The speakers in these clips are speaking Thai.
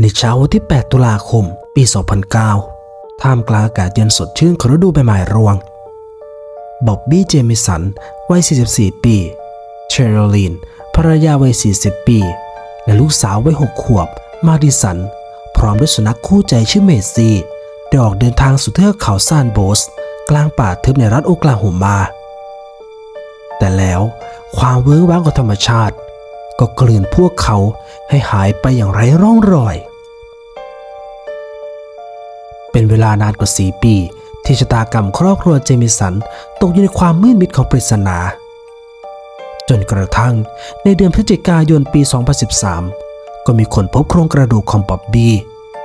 ในเช้าวันที่ 8 ตุลาคม ปี 2009 ท่ามกลางอากาศเย็นสดชื่นของฤดูใบไม้ร่วง บ๊อบบี้ เจมิสัน วัย 44 ปี เชอร์ลีน ภรรยาวัย 40 ปี และลูกสาววัย 6 ขวบ มาดิสัน พร้อมด้วยสุนัขคู่ใจชื่อเมซี่ได้ออกเดินทางสู่เทือกเขาซานโบส กลางป่าทึบในรัฐโอกลาโฮมา แต่แล้วความเวิ้งว้างของธรรมชาติ ก็กลืนพวกเขาให้หายไปอย่างไร้ร่องรอย เป็นเวลานานกว่า 4 ปี ที่ชะตากรรมครอบครัวเจมิสันตกอยู่ในความมืดมิดของปริศนา จนกระทั่งในเดือนพฤศจิกายนปี 2013 ก็มีคนพบโครงกระดูกของบ๊อบบี้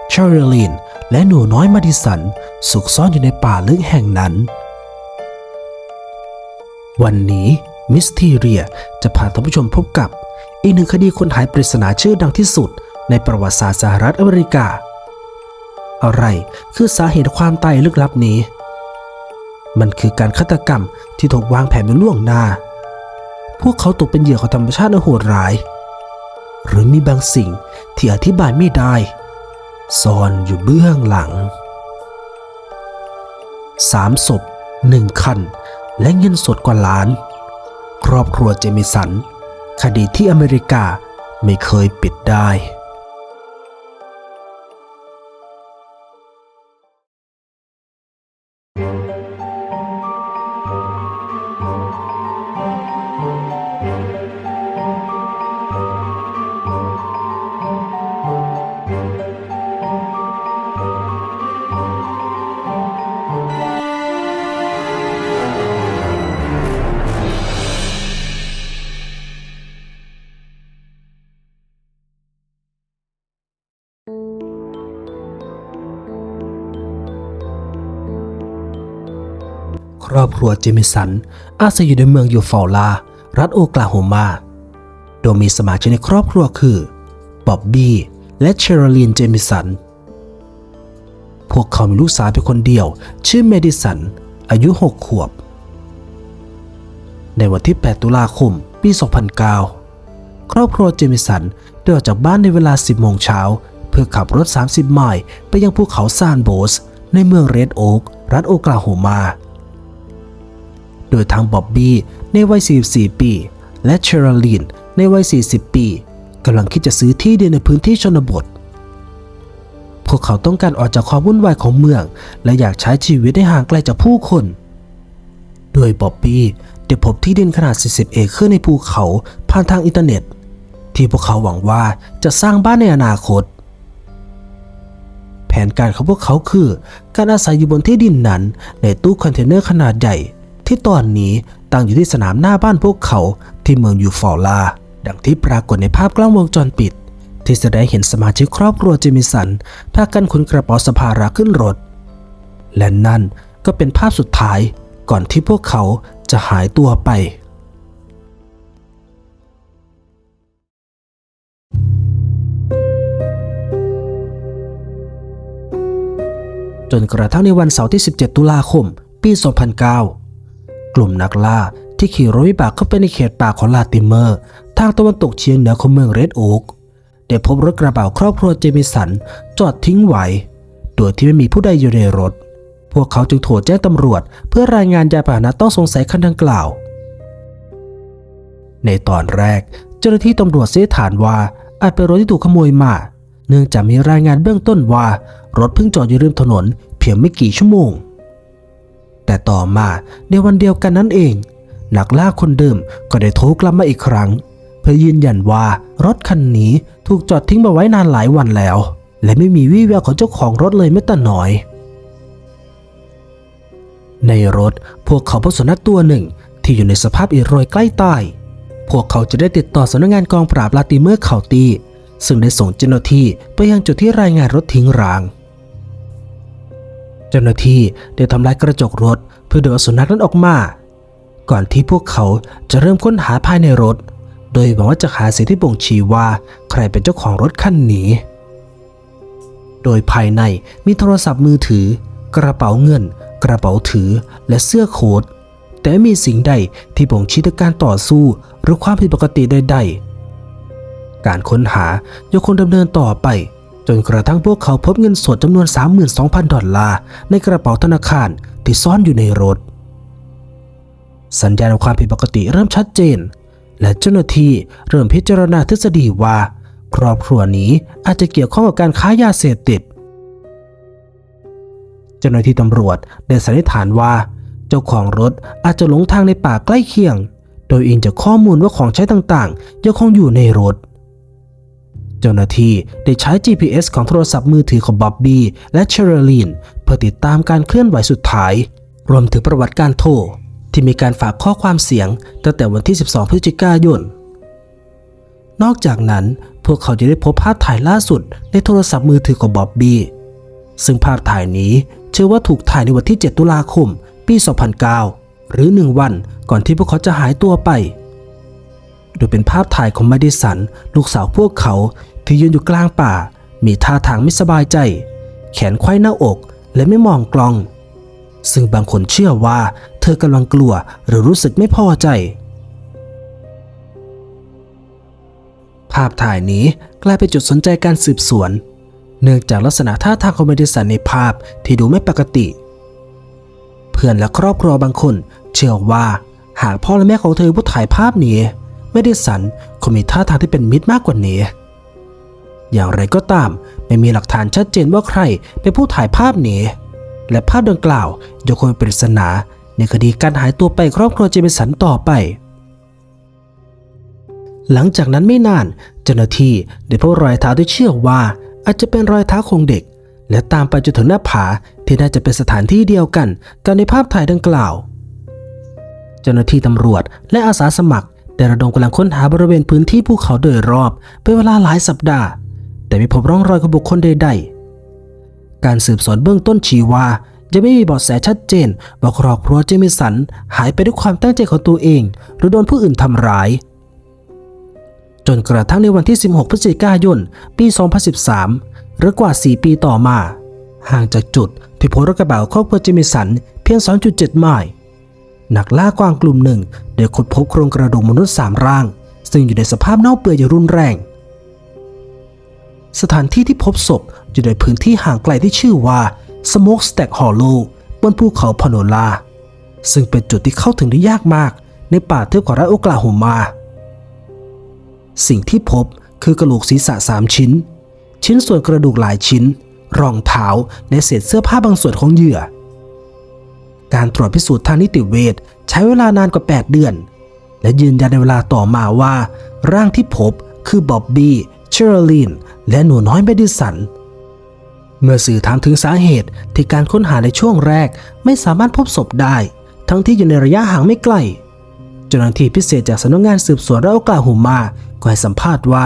เชอร์ลีนและหนูน้อยมาดิสันสุกซ่อนอยู่ในป่าลึกแห่งนั้น วันนี้มิสทีเรียจะพาท่านผู้ชมพบกับ อีกหนึ่งคดีคนหายปริศนาชื่อดังที่สุดในประวัติศาสตร์สหรัฐอเมริกา อะไร คือสาเหตุความตายลึกลับนี้ มันคือการฆาตกรรมที่ถูกวางแผนไว้ล่วงหน้า พวกเขาตกเป็นเหยื่อของธรรมชาติอันโหดร้าย หรือมีบางสิ่งที่อธิบายไม่ได้ ซ่อนอยู่เบื้องหลังสามศพหนึ่งคัน และเงินสดกว่าล้าน ครอบครัวเจมิสัน คดีที่อเมริกาไม่เคยปิดได้ ครอบครัวเจมิสัน อาศัยอยู่ในเมืองยูฟอลลา รัฐโอกลาโฮมา โดยมีสมาชิกในครอบครัวคือบ๊อบบี้และเชอร์ลีนเจมิสัน พวกเขามีลูกสาวเป็นคนเดียว ชื่อเมดิสัน อายุ 6 ขวบ ในวันที่ 8 ตุลาคม ปี 2009 ครอบครัวเจมิสันได้ออกจากบ้านในเวลา 10 โมงเช้า เพื่อขับรถ 30 ไมล์ไปยังภูเขาซานโบส ในเมืองเรดโอ๊กรัฐโอกลาโฮมา ดยทางบ๊อบบี้ในวัย 44 ปี และเชอร์ลีนในวัย 40 ปีกำลังคิดจะซื้อที่ดินในพื้นที่ชนบท พวกเขาต้องการออกจากความวุ่นวายของเมือง และอยากใช้ชีวิตให้ห่างไกลจากผู้คน โดยบ๊อบบี้ได้พบที่ดินขนาด 40 เอเคอร์ในภูเขาผ่านทางอินเทอร์เน็ต ที่พวกเขาหวังว่าจะสร้างบ้านในอนาคตแผนการของพวกเขาคือ การอาศัยอยู่บนที่ดินนั้นในตู้คอนเทนเนอร์ขนาดใหญ่ ที่ตอนนี้ตั้งอยู่ที่สนามหน้าบ้านพวกเขาที่เมืองยูฟอลา ดังที่ปรากฏในภาพกล้องวงจรปิด ที่แสดงเห็นสมาชิกครอบครัวเจมิสันพากันขนกระเป๋าสภาระขึ้นรถ และนั่นก็เป็นภาพสุดท้ายก่อนที่พวกเขาจะหายตัวไปจนกระทั่งในวันเสาร์ที่ 17 ตุลาคม ปี 2009 กลุ่มนักล่าที่ขี่รถวิบากเข้าไปในเขตป่าของลาติเมอร์ ทางตะวันตกเฉียงเหนือของเมืองเรดโอ๊กได้พบรถกระบะครอบครัวเจมิสันจอดทิ้งไว้ โดยที่ไม่มีผู้ใดอยู่ในรถ พวกเขาจึงโทรแจ้งตำรวจ เพื่อรายงานยานพาหนะต้องสงสัยคันดังกล่าว ในตอนแรก เจ้าหน้าที่ตำรวจเสียฐานว่าอาจเป็นรถที่ถูกขโมยมา เนื่องจากมีรายงานเบื้องต้นว่า รถเพิ่งจอดอยู่ริมถนน เพียงไม่กี่ชั่วโมง แต่ต่อมาในวันเดียวกันนั้นเอง นักล่าคนเดิมก็ได้โทรกลับมาอีกครั้ง เพื่อยืนยันว่ารถคันนี้ถูกจอดทิ้งมาไว้นานหลายวันแล้ว และไม่มีวี่แววของเจ้าของรถเลยแม้แต่น้อย ในรถพวกเขาพบสุนัขตัวหนึ่งที่อยู่ในสภาพอิดโรยใกล้ตายพวกเขาจะได้ติดต่อสำนักงานกองปราบลาติเมอร์เขาตีซึ่งได้ส่งเจ้าหน้าที่ไปยังจุดที่รายงานรถทิ้งร้าง เจ้าหน้าที่ได้ทำลายกระจกรถเพื่อดึงสุนัขนั้นออกมา ก่อนที่พวกเขาจะเริ่มค้นหาภายในรถ โดยหวังว่าจะหาสิ่งที่บ่งชี้ว่าใครเป็นเจ้าของรถคันนี้ โดยภายในมีโทรศัพท์มือถือ กระเป๋าเงิน กระเป๋าถือและเสื้อโค้ทแต่ไม่มีสิ่งใดที่บ่งชี้ถึงการต่อสู้หรือความผิดปกติใดๆการค้นหายังคงดำเนินต่อไป จนกระทั่งพวกเขาพบเงินสดจำนวน 32,000 ดอลลาร์ในกระเป๋าธนาคารที่ซ่อนอยู่ในรถ สัญญาณความผิดปกติเริ่มชัดเจน และเจ้าหน้าที่เริ่มพิจารณาทฤษฎีว่า ครอบครัวนี้อาจจะเกี่ยวข้องกับการค้ายาเสพติด เจ้าหน้าที่ตำรวจได้สันนิษฐานว่า เจ้าของรถอาจจะหลงทางในป่าใกล้เคียง โดยอิงจากข้อมูลว่าของใช้ต่างๆยังคงอยู่ในรถ จ้าหน้าที่ได้ใช้ GPS ของโทรศัพท์มือถือของบ๊อบบี้และเชอร์ลีนเพื่อติดตามการเคลื่อนไหวสุดท้าย รวมถึงประวัติการโทรที่มีการฝากข้อความเสียงตั้งแต่วันที่ 12 พฤศจิกายน นอกจากนั้นพวกเขาจะได้พบภาพถ่ายล่าสุดในโทรศัพท์มือถือของบ๊อบบี้ ซึ่งภาพถ่ายนี้เชื่อว่าถูกถ่ายในวันที่ 7 ตุลาคม ปี 2009 หรือ 1 วันก่อนที่พวกเขาจะหายตัวไป โดยเป็นภาพถ่ายของมาดิสัน ลูกสาวพวกเขา ที่ยืนอยู่กลางป่า มีท่าทางไม่สบายใจ แขนไขว้หน้าอกและไม่มองกล้อง ซึ่งบางคนเชื่อว่า เธอกำลังกลัวหรือรู้สึกไม่พอใจ ภาพถ่ายนี้กลายเป็นจุดสนใจการสืบสวน เนื่องจากลักษณะท่าทางของเมดิสันในภาพที่ดูไม่ปกติ เพื่อนและครอบครัวบางคน เชื่อว่าหากพ่อและแม่ของเธอผู้ถ่ายภาพนี้เมดิสันคงมีท่าทางที่เป็นมิตรมากกว่านี้ อย่างไรก็ตาม ไม่มีหลักฐานชัดเจนว่าใครเป็นผู้ถ่ายภาพนี้ และภาพดังกล่าวยังคงเป็นปริศนาในคดีการหายตัวไปครอบครัวเจมิสันต่อไป หลังจากนั้นไม่นานเจ้าหน้าที่ได้พบรอยเท้าที่เชื่อว่า อาจจะเป็นรอยเท้าของเด็ก และตามไปจนถึงหน้าผาที่น่าจะเป็นสถานที่เดียวกันกับในภาพถ่ายดังกล่าว เจ้าหน้าที่ตำรวจและอาสาสมัครได้ระดมกำลังค้นหาบริเวณพื้นที่ภูเขาโดยรอบเป็นเวลาหลายสัปดาห์ แต่ไม่พบร่องรอยของบุคคลใดๆ การสืบสวนเบื้องต้นชี้ว่ายังไม่มีเบาะแสชัดเจนว่าครอบครัวเจมิสันหายไปด้วยความตั้งใจของตัวเอง หรือโดนผู้อื่นทำร้าย จนกระทั่งในวันที่ 16 พฤศจิกายน ปี 2013 หรือกว่า 4 ปีต่อมา ห่างจากจุดที่พบรถกระบะของครอบครัวเจมิสันเพียง 2.7 ไมล์นักล่ากวางกลุ่มหนึ่งได้ค้นพบโครงกระดูกมนุษย์ 3 ร่าง ซึ่งอยู่ในสภาพเน่าเปื่อยอย่างรุนแรง สถานที่ที่พบศพอยู่ในพื้นที่ห่างไกลที่ชื่อว่า Smoke Stack Hollow บนภูเขาพโนลา ซึ่งเป็นจุดที่เข้าถึงได้ยากมาก ในป่าเทือกเขารัฐโอกลาโฮมา สิ่งที่พบคือกระโหลกศีรษะ 3 ชิ้น ชิ้นส่วนกระดูกหลายชิ้น รองเท้าและเศษเสื้อผ้าบางส่วนของเหยื่อ การตรวจพิสูจน์ทางนิติเวชใช้เวลานานกว่า 8 เดือน และยืนยันในเวลาต่อมาว่า ร่างที่พบคือบ๊อบบี้เชอร์ลีน และหนูน้อยเมดิสัน เมื่อสื่อถามถึงสาเหตุที่การค้นหาในช่วงแรกไม่สามารถพบศพได้ ทั้งที่อยู่ในระยะห่างไม่ไกลเจ้าหน้าที่พิเศษจากสำนักงานสืบสวนรัฐโอกลาโฮมาก็ให้สัมภาษณ์ว่า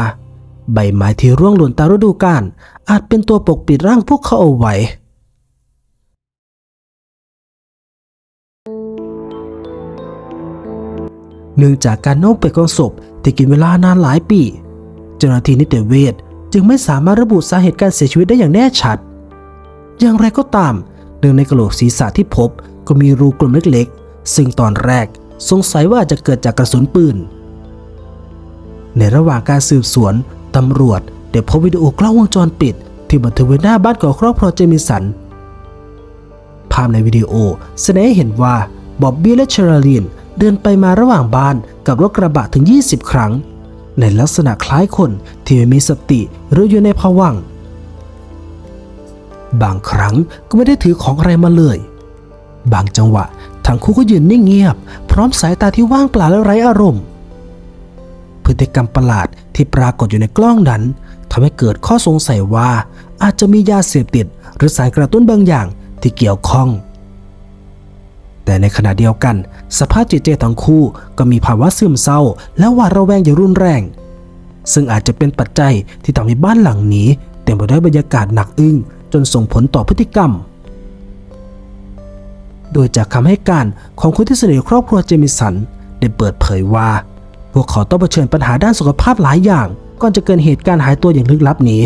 ใบไม้ที่ร่วงหล่นตามฤดูกาลอาจเป็นตัวปกปิดร่างพวกเขาเอาไว้เนื่องจากการเน่าเปื่อยของศพที่กินเวลานานหลายปี เจ้าหน้าที่นิติเวช จึงไม่สามารถระบุสาเหตุการเสียชีวิตได้อย่างแน่ชัด อย่างไรก็ตามเนื่องในกระโหลกศีรษะที่พบก็มีรูกลมเล็กๆ ซึ่งตอนแรกสงสัยว่าจจะเกิดจากกระสุนปืน ในระหว่างการสืบสวนตำรวจได้พบวิดีโอกล้องวงจรปิด ที่บันทึกไว้หน้าบ้านของครอบครัวเจมิสัน ภาพในวิดีโอแสดงให้เห็นว่าบ๊อบบี้และเชอร์ลีนเดินไปมาระหว่างบ้านกับรถกระบะถึง 20 ครั้ง ในลักษณะคล้ายคนที่ไม่มีสติหรืออยู่ในภวังค์บางครั้งก็ไม่ได้ถือของอะไรมาเลย บางจังหวะทั้งคู่ก็ยืนนิ่งเงียบ พร้อมสายตาที่ว่างเปล่าและไร้อารมณ์ พฤติกรรมประหลาดที่ปรากฏอยู่ในกล้องนั้นทำให้เกิดข้อสงสัยว่าอาจจะมียาเสพติด หรือสารกระตุ้นบางอย่างที่เกี่ยวข้อง แต่ในขณะเดียวกัน สภาพจิตใจทั้งคู่ก็มีภาวะซึมเศร้า และหวาดระแวงอย่างรุนแรง ซึ่งอาจจะเป็นปัจจัยที่ทำให้บ้านหลังนี้ เต็มไปด้วยบรรยากาศหนักอึ้งจนส่งผลต่อพฤติกรรม โดยจากคำให้การของคนที่สนิทครอบครัวเจมิสันได้เปิดเผยว่า พวกเขาต้องเผชิญปัญหาด้านสุขภาพหลายอย่าง ก่อนจะเกิดเหตุการณ์หายตัวอย่างลึกลับนี้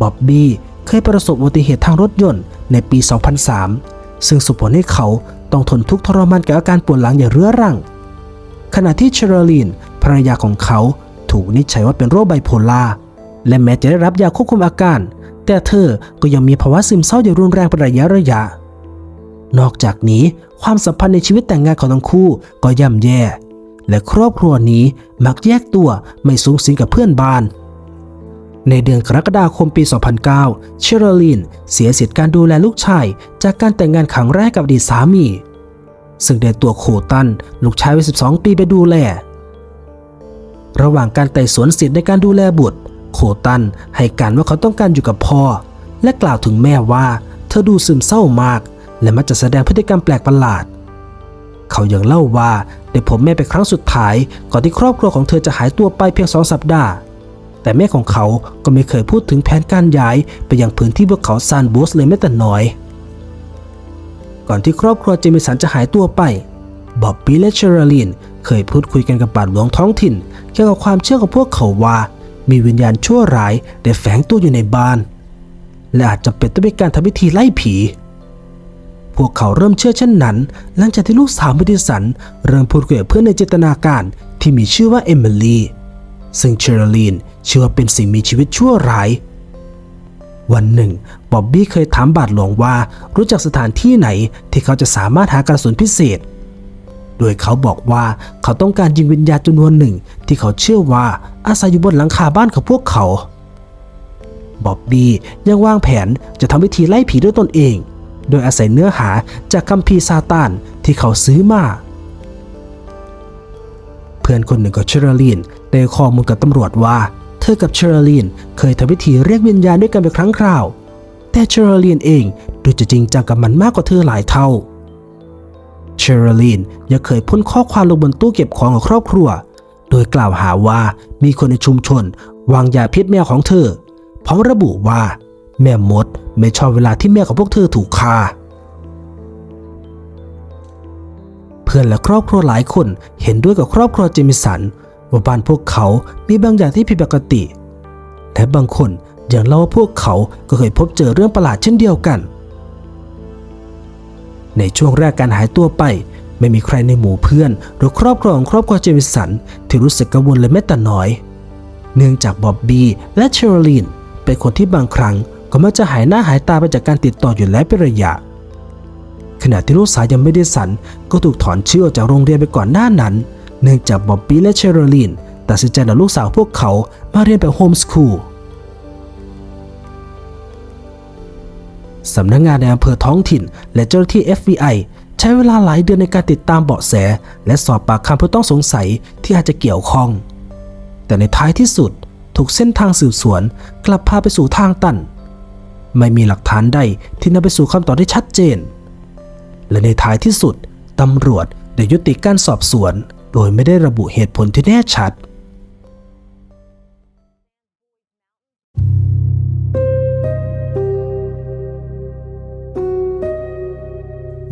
บ๊อบบี้เคยประสบอุบัติเหตุทางรถยนต์ในปี 2003 ซึ่งส่งผลให้เขาต้องทนทุกข์ทรมานกับอาการปวดหลังอย่างเรื้อรัง ขณะที่เชอร์ลีนภรรยาของเขาถูกนิจฉัยว่าเป็นโรคไบโพล่าและแม้จะได้รับยาควบคุมอาการ แต่เธอก็ยังมีภาวะซึมเศร้าอย่างรุนแรงเป็นระยะระยะ นอกจากนี้ความสัมพันธ์ในชีวิตแต่งงานของทั้งคู่ก็ย่ำแย่ และครอบครัวนี้มักแยกตัวไม่สูงสิงกับเพื่อนบ้าน ในเดือนกรกฎาคมปี 2009 เชอร์ลีนเสียสิทธิการดูแลลูกชาย จากการแต่งงานครั้งแรกกับอดีตสามี ซึ่งได้ตัวโคตัน ลูกชายวัย 12 ปีไปดูแล ระหว่างการไต่สวนสิทธิ์ในการดูแลบุตร โคตันให้การว่าเขาต้องการอยู่กับพ่อ และกล่าวถึงแม่ว่า เธอดูซึมเศร้ามาก และมักจะแสดงพฤติกรรมแปลกประหลาด เขายังเล่าว่าได้พบแม่เป็นครั้งสุดท้ายก่อนที่ครอบครัวของเธอจะหายตัวไปเพียงสองสัปดาห์ แต่แม่ของเขาก็ไม่เคยพูดถึงแผนการย้ายไปยังพื้นที่พวกเขาซานบูสเลยแม้แต่น้อย ก่อนที่ครอบครัวเจมิสันจะหายตัวไปบ๊อบบี้และเชอร์ลีนเคยพูดคุยกันกับบาทหลวงท้องถิ่นเกี่ยวกับความเชื่อของพวกเขาว่า มีวิญญาณชั่วร้ายได้แฝงตัวอยู่ในบ้าน และอาจจะเป็นต้องมีการทำพิธีไล่ผี พวกเขาเริ่มเชื่อเช่นนั้น หลังจากที่ลูกสาวมิดิสันเริ่มพูดคุยกับเพื่อนในจินตนาการที่มีชื่อว่าเอมิลี ซึ่งเชอร์ลีนเชื่อว่าเป็นสิ่งมีชีวิตชั่วร้าย วันหนึ่งบ๊อบบี้เคยถามบาทหลวงว่ารู้จักสถานที่ไหนที่เขาจะสามารถหากระสุนพิเศษ โดยเขาบอกว่าเขาต้องการยิงวิญญาณจำนวนหนึ่ง ที่เขาเชื่อว่าอาศัยอยู่บนหลังคาบ้านของพวกเขาบ๊อบบี้ยังวางแผนจะทำวิธีไล่ผีด้วยตนเอง โดยอาศัยเนื้อหาจากคัมภีร์ซาตานที่เขาซื้อมา เพื่อนคนหนึ่งของเชอร์ลีน ได้ข้อมูลกับตำรวจว่า เธอกับเชอร์ลีนเคยทำพิธีเรียกวิญญาณด้วยกันเป็นครั้งคราว แต่เชอร์ลีนเองดูจะจริงจังกับมันมากกว่าเธอหลายเท่า เชอร์ลีนยังเคยพ่นข้อความลงบนตู้เก็บของของครอบครัว โดยกล่าวหาว่ามีคนในชุมชน วางยาพิษแมวของเธอ พร้อมระบุว่า แม่มดไม่ชอบเวลาที่แม่ของพวกเธอถูกฆ่าเพื่อนและครอบครัวหลายคนเห็นด้วยกับครอบครัวเจมิสัน ว่าบ้านพวกเขามีบางอย่างที่ผิดปกติ และบางคนยังเล่าว่าพวกเขาก็เคยพบเจอเรื่องประหลาดเช่นเดียวกัน ในช่วงแรกการหายตัวไป ไม่มีใครในหมู่เพื่อน หรือครอบครัวของครอบครัวเจมิสันที่รู้สึกกังวลเลยแม้แต่น้อย เนื่องจากบ๊อบบี้และเชอร์ลีนเป็นคนที่บางครั้งก็มักจะหายหน้าหายตาไปจากการติดต่ออยู่แล้วเป็นระยะ ขณะที่ลูกสาวยังไม่ได้สันก็ถูกถอนชื่อออกจากโรงเรียนไปก่อนหน้านั้น เนื่องจากบ๊อบบี้และเชอร์ลีนตัดสินใจนำลูกสาวพวกเขามาเรียนแบบโฮมสคูลสำนักงงานในอำเภอท้องถิ่น และเจ้าหน้าที่ FBI ใช้เวลาหลายเดือนในการติดตามเบาะแส และสอบปากคำผู้ต้องสงสัยที่อาจจะเกี่ยวข้อง แต่ในท้ายที่สุดถูกเส้นทางสืบสวนกลับพาไปสู่ทางตัน ไม่มีหลักฐานใดที่นำไปสู่คำตอบที่ชัดเจน และในท้ายที่สุดตำรวจได้ยุติการสอบสวน โดยไม่ได้ระบุเหตุผลที่แน่ชัด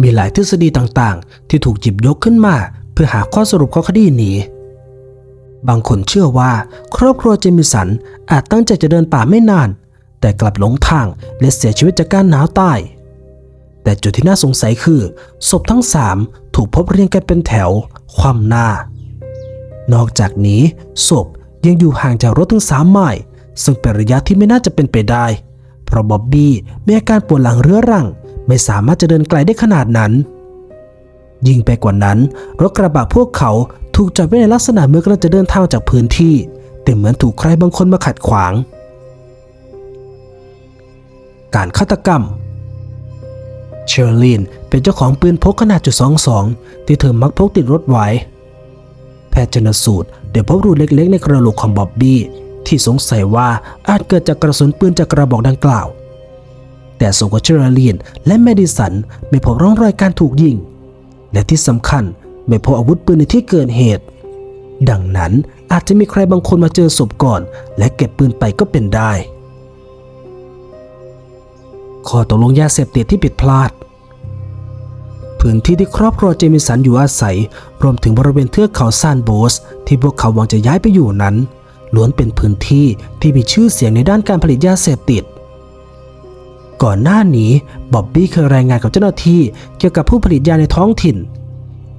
มีหลายทฤษฎีต่างๆ ที่ถูกหยิบยกขึ้นมา เพื่อหาข้อสรุปของคดีนี้ บางคนเชื่อว่า ครอบครัวเจมิสันอาจตั้งใจจะเดินป่าไม่นาน แต่กลับหลงทางและเสียชีวิตจากการหนาวตายแต่จุดที่น่าสงสัยคือ ศพทั้งสามถูกพบเรียงกันเป็นแถว ความหน้า นอกจากนี้ศพยังอยู่ห่างจากรถถึงสามไมล์ซึ่งเป็นระยะที่ไม่น่าจะเป็นไปได้ เพราะบ๊อบบี้มีอาการปวดหลังเรื้อรัง ไม่สามารถจะเดินไกลได้ขนาดนั้น ยิ่งไปกว่านั้น รถกระบะพวกเขาถูกจอดไว้ในลักษณะเมื่อกำลังจะเดินทางจากพื้นที่ แต่เหมือนถูกใครบางคนมาขัดขวาง การฆาตกรรม เชอร์ลีนเป็นเจ้าของปืนพกขนาดจุด22 ที่เธอมักพกติดรถไว้ แพทย์ชนสูตรเดี๋ยวพบรูเล็กๆ ในกระโหลกของบ๊อบบี้ที่สงสัยว่าอาจเกิดจากกระสุนปืนจากกระบอกดังกล่าว แต่สกเชอร์ลีนและแมดิสันไม่พบร่องรอยการถูกยิง และที่สำคัญไม่พบอาวุธปืนในที่เกิดเหตุ ดังนั้นอาจจะมีใครบางคนมาเจอศพก่อน และเก็บปืนไปก็เป็นได้ ข้อตกลงยาเสพติดที่ผิดพลาด พื้นที่ที่ครอบครัวเจมิสันอยู่อาศัย รวมถึงบริเวณเทือกเขาซานโบส ที่พวกเขาหวังจะย้ายไปอยู่นั้น ล้วนเป็นพื้นที่ที่มีชื่อเสียงในด้านการผลิตยาเสพติด ก่อนหน้านี้บ๊อบบี้เคยรายงานกับเจ้าหน้าที่เกี่ยวกับผู้ผลิตยาในท้องถิ่น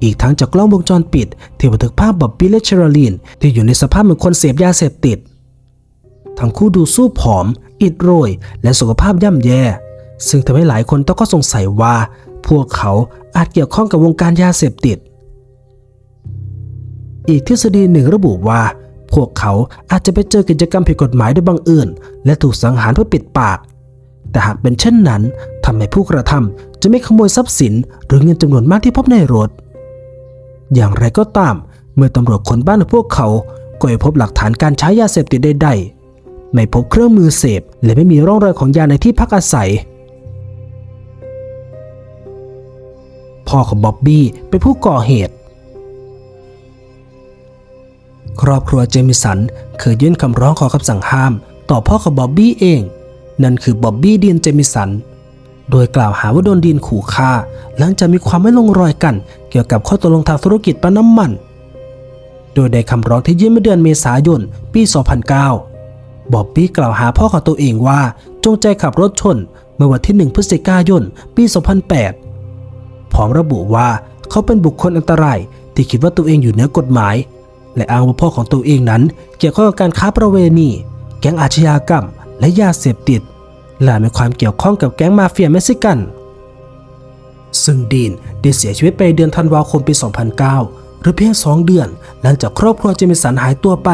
อีกทั้งจากกล้องวงจรปิด ที่บันทึกภาพบ๊อบบี้และเชอร์ลีนที่อยู่ในสภาพเหมือนคนเสพยาเสพติด ทั้งคู่ดูสู้ผอม อิดโรย และสุขภาพย่ำแย่ ซึ่งทำให้หลายคนต้องก็สงสัยว่า พวกเขาอาจเกี่ยวข้องกับวงการยาเสพติด อีกทฤษฎีหนึ่งระบุว่า พวกเขาอาจจะไปเจอกิจกรรมผิดกฎหมายโดยบังเอิญและถูกสังหารเพื่อปิดปาก แต่หากเป็นเช่นนั้นทำให้ผู้กระทำจะไม่ขโมยทรัพย์สิน หรือเงินจำนวนมากที่พบในรถ อย่างไรก็ตาม เมื่อตำรวจคนบ้านของพวกเขาก็ไม่พบหลักฐานการใช้ยาเสพติดใดๆไม่พบเครื่องมือเสพ และไม่มีร่องรอยของยาในที่พักอาศัย พ่อของบ๊อบบี้เป็นผู้ก่อเหตุ ครอบครัวเจมิสันเคยยื่นคำร้องขอคำสั่งห้าม ต่อพ่อของบ๊อบบี้เอง นั่นคือบ๊อบบี้ดีนเจมิสัน โดยกล่าวหาว่าโดนดีนขู่ฆ่า หลังจากมีความไม่ลงรอยกัน เกี่ยวกับข้อตกลงทางธุรกิจปั๊มน้ำมัน โดยในคำร้องที่ยื่นเมื่อเดือนเมษายนปี 2009บ๊อบบี้กล่าวหาพ่อของตัวเองว่าจงใจขับรถชน เมื่อวันที่ 1 พฤศจิกายน ปี 2008 พร้อมระบุว่าเขาเป็นบุคคลอันตราย ที่คิดว่าตัวเองอยู่เหนือกฎหมาย และอ้างว่าพ่อของตัวเองนั้น เกี่ยวข้องกับการค้าประเวณี แก๊งอาชญากรรม และยาเสพติดและมีความเกี่ยวข้องกับแก๊งมาเฟียเม็กซิกัน ซึ่งดีนได้เสียชีวิตไปเดือนธันวาคมปี 2009 หรือเพียง 2 เดือน หลังจากครอบครัวเจมิสันหายตัวไป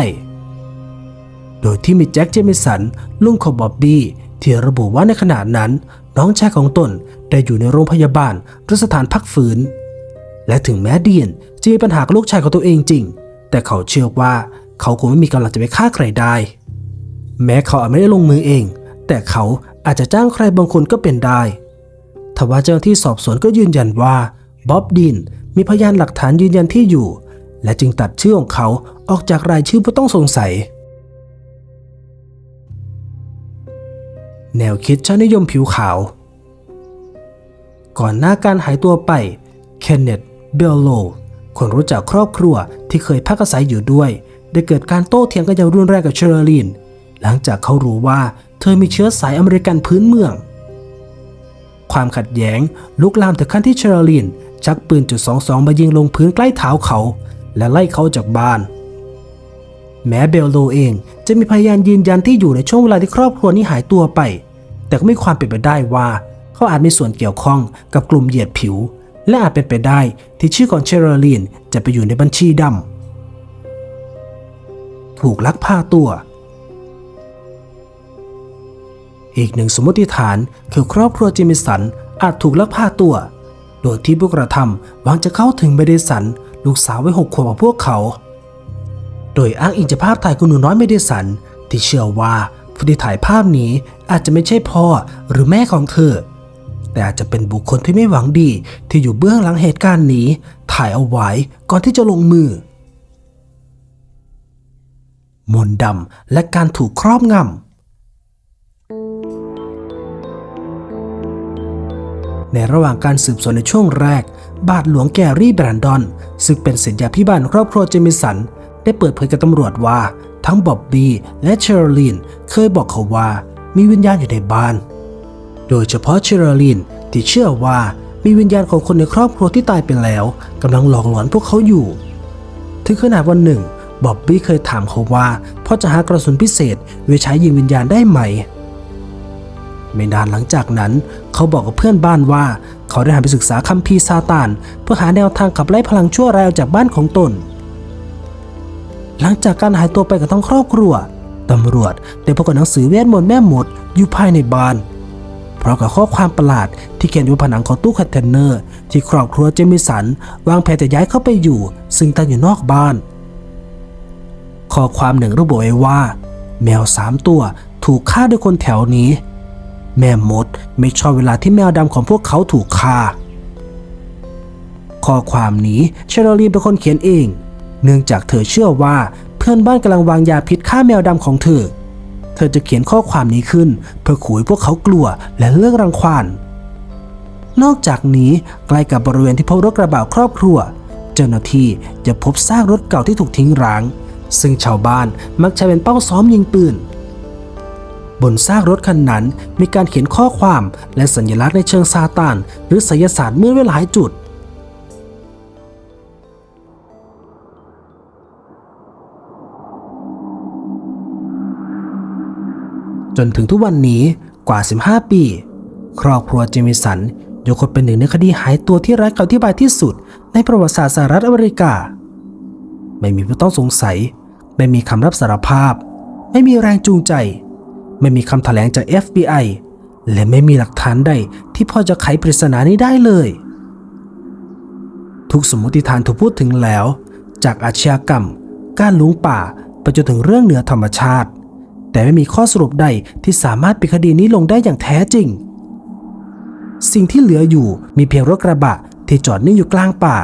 โดยที่มีแจ็คเจมิสันลุงของบ๊อบบี้ที่ระบุว่าในขณะนั้น น้องชายของตนได้อยู่ในโรงพยาบาลหรือสถานพักฟื้น และถึงแม้เดียนจะมีปัญหากับลูกชายของตัวเองจริง แต่เขาเชื่อว่าเขาคงไม่มีกำลังจะไปฆ่าใครได้ แม้เขาอาจไม่ได้ลงมือเอง แต่เขาอาจจะจ้างใครบางคนก็เป็นได้ทว่าเจ้าหน้าที่สอบสวนก็ยืนยันว่าบ๊อบดินมีพยานหลักฐานยืนยันที่อยู่ และจึงตัดชื่อของเขาออกจากรายชื่อผู้ต้องสงสัย แนวคิดชาตินิยมผิวขาว ก่อนหน้าการหายตัวไป เคนเนตเบลโล คนรู้จักครอบครัวที่เคยพักอาศัยอยู่ด้วย ได้เกิดการโต้เถียงกันอย่างรุนแรงกับเชอร์ลีน หลังจากเขารู้ว่าเธอมีเชื้อสายอเมริกันพื้นเมือง ความขัดแย้งลุกลามถึงขั้นที่เชอร์ลีนชักปืนจุด22มายิงลงพื้นใกล้เท้าเขา และไล่เขาจากบ้าน แม้เบลโลเองจะมีพยานยืนยันที่อยู่ในช่วงเวลาที่ครอบครัวนี้หายตัวไป แต่ก็มีความเป็นไปได้ว่า เขาอาจมีส่วนเกี่ยวข้องกับกลุ่มเหยียดผิว และอาจเป็นไปได้ที่ชื่อของเชอร์ลีนจะไปอยู่ในบัญชีดำถูกลักพาตัว อีกหนึ่งสมมติฐานคือครอบครัวจิมิสันอาจถูกลักพาตัว โดยที่ผู้กระทำหวังจะเข้าถึงเบเดสัน ลูกสาววัยหกขวบของพวกเขา โดยอ้างอิงจากภาพถ่ายคุณหนูน้อยเมเดสันที่เชื่อว่า ผู้ที่ถ่ายภาพนี้อาจจะไม่ใช่พ่อหรือแม่ของเธอ แต่อาจจะเป็นบุคคลที่ไม่หวังดีที่อยู่เบื้องหลังเหตุการณ์นี้ ถ่ายเอาไว้ก่อนที่จะลงมือ มนดำและการถูกครอบงำในระหว่างการสืบสวนในช่วงแรก บาทหลวงแกรี่แบรนดอน ซึ่งเป็นศิษยาพิบาลครอบครัวเจมิสัน ได้เปิดเผยกับตำรวจว่า ทั้งบ๊อบบี้และเชอร์ลีนเคยบอกเขาว่ามีวิญญาณอยู่ในบ้าน โดยเฉพาะเชอร์ลีนที่เชื่อว่ามีวิญญาณของคนในครอบครัวที่ตายไปแล้วกำลังหลอกหลอนพวกเขาอยู่ ถึงขนาดวันหนึ่งบ๊อบบี้เคยถามเขาว่าพ่อจะหากระสุนพิเศษไว้ใช้ยิงวิญญาณได้ไหม ไม่นานหลังจากนั้น เขาบอกกับเพื่อนบ้านว่า เขาได้หันไปศึกษาคัมภีร์ซาตาน เพื่อหาแนวทางขับไล่พลังชั่วร้ายออกจากบ้านของตน หลังจากการหายตัวไปกับทั้งครอบครัวตำรวจได้พบกับหนังสือเวทมนต์แม่มดอยู่ภายในบ้านเพราะกับข้อความประหลาดที่เขียนอยู่ผนังของตู้คอนเทนเนอร์ ที่ครอบครัวเจมิสัน วางแผนจะย้ายเข้าไปอยู่ ซึ่งตั้งอยู่นอกบ้าน ข้อความหนึ่งระบุไว้ว่า แมวสามตัวถูกฆ่าด้วยคนแถวนี้ แม่มดไม่ชอบเวลาที่แมวดำของพวกเขาถูกฆ่า ข้อความนี้เชอร์ลีนเป็นคนเขียนเอง เนื่องจากเธอเชื่อว่าเพื่อนบ้านกำลังวางยาพิษฆ่าแมวดำของเธอ เธอจะเขียนข้อความนี้ขึ้น เพื่อขู่ให้พวกเขากลัวและเลิกรังควาน นอกจากนี้ใกล้กับบริเวณที่พบรถกระบะครอบครัว เจ้าหน้าที่จะพบซากรถเก่าที่ถูกทิ้งร้าง ซึ่งชาวบ้านมักใช้เป็นเป้าซ้อมยิงปืนบนซากรถคันนั้นมีการเขียนข้อความและสัญลักษณ์ในเชิงซาตาน หรือไสยศาสตร์เมื่อไว้หลายจุด จนถึงทุกวันนี้กว่า 15 ปี ครอบครัวเจมิสันยกคนเป็นหนึ่งในคดีหายตัวที่ไร้คำอธิบายที่สุด ในประวัติศาสตร์สหรัฐอเมริกา ไม่มีผู้ต้องสงสัย ไม่มีคำรับสารภาพ ไม่มีแรงจูงใจ ไม่มีคำแถลงจาก FBI และไม่มีหลักฐานใดที่พอจะไขปริศนานี้ได้เลย ทุกสมมติฐานถูกพูดถึงแล้ว จากอาชญากรรม การลุงป่าไปจนถึงเรื่องเหนือธรรมชาติ แต่ไม่มีข้อสรุปใดที่สามารถปิดคดีนี้ลงได้อย่างแท้จริง สิ่งที่เหลืออยู่มีเพียงรถกระบะที่จอดนิ่งอยู่กลางป่า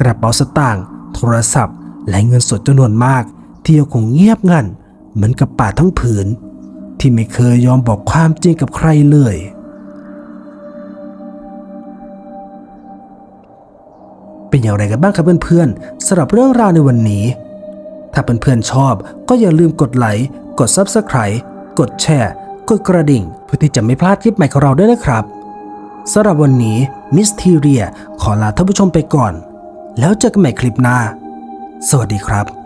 กระเป๋าสตางค์โทรศัพท์ และเงินสดจำนวนมาก ที่ยังคงเงียบงันเหมือนกับป่าทั้งผืน ที่ไม่เคยยอมบอกความจริงกับใครเลยเป็นอย่างไรกันบ้างครับเพื่อนๆสำหรับเรื่องราวในวันนี้ ถ้าเพื่อนๆชอบก็อย่าลืมกดไลค์ กด Subscribe กดแชร์ กดกระดิ่ง เพื่อที่จะไม่พลาดคลิปใหม่ของเราด้วยนะครับสำหรับวันนี้มิสทีเรียขอลาท่านผู้ชมไปก่อน แล้วเจอกันใหม่คลิปหน้า สวัสดีครับ